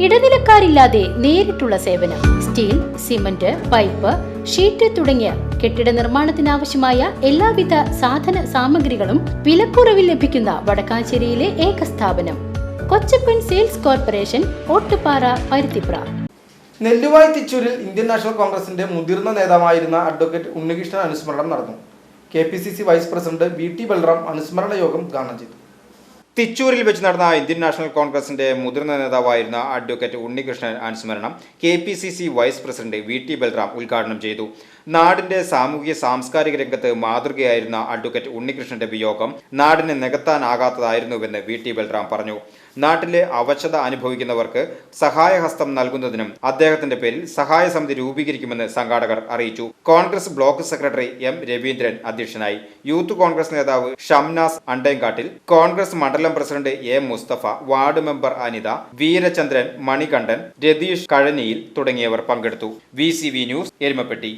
ഇടനിലക്കാരില്ലാതെ നേരിട്ടുള്ള സേവനം steel cement pipe sheet തുടങ്ങിയ കെട്ടിട നിർമ്മാണത്തിനാവശ്യമായ എല്ലാവിധ സാധന സാമഗ്രികളും വിലക്കുറവിൽ ലഭിക്കുന്ന വടക്കാഞ്ചേരിയിലെ ഏക സ്ഥാപനം കൊച്ചപ്പൻ സെയിൽസ് കോർപ്പറേഷൻ ഓട്ടുപാറ പരുത്തിപ്ര. നെല്ലുവായ് തിച്ചൂരിൽ ഇന്ത്യൻ നാഷണൽ കോൺഗ്രസിന്റെ മുതിർന്ന നേതാവായിരുന്ന അഡ്വക്കേറ്റ് ഉണ്ണികൃഷ്ണൻ അനുസ്മരണം നടന്നു. K P C C vice president V T Balram അനുസ്മരണ യോഗം ഉദ്ഘാടനം ചെയ്തു. തിച്ചൂരിൽ വെച്ച് നടന്ന ഇന്ത്യൻ നാഷണൽ കോൺഗ്രസിന്റെ മുതിർന്ന നേതാവായിരുന്ന അഡ്വക്കേറ്റ് ഉണ്ണികൃഷ്ണൻ അനുസ്മരണം K P C C vice president V T Balram ഉദ്ഘാടനം ചെയ്തു. നാടിന്റെ സാമൂഹിക സാംസ്കാരിക രംഗത്ത് മാതൃകയായിരുന്ന അഡ്വക്കേറ്റ് ഉണ്ണികൃഷ്ണന്റെ വിയോഗം നാടിന് നികത്താനാകാത്തതായിരുന്നുവെന്ന് വി ടി ബൽറാം പറഞ്ഞു. നാട്ടിലെ അവശത അനുഭവിക്കുന്നവർക്ക് സഹായഹസ്തം നൽകുന്നതിനും അദ്ദേഹത്തിന്റെ പേരിൽ സഹായ സമിതി രൂപീകരിക്കുമെന്ന് സംഘാടകർ അറിയിച്ചു. Congress block secretary M Raveendran അധ്യക്ഷനായി. യൂത്ത് കോൺഗ്രസ് നേതാവ് ഷംനാസ് അണ്ടേങ്കാട്ടിൽ കോൺഗ്രസ് മണ്ഡലം president A Musthafa ward member Anitha Veerachandran Manikandan Ratheesh കഴനിയിൽ തുടങ്ങിയവർ പങ്കെടുത്തു. V news Erumapetty.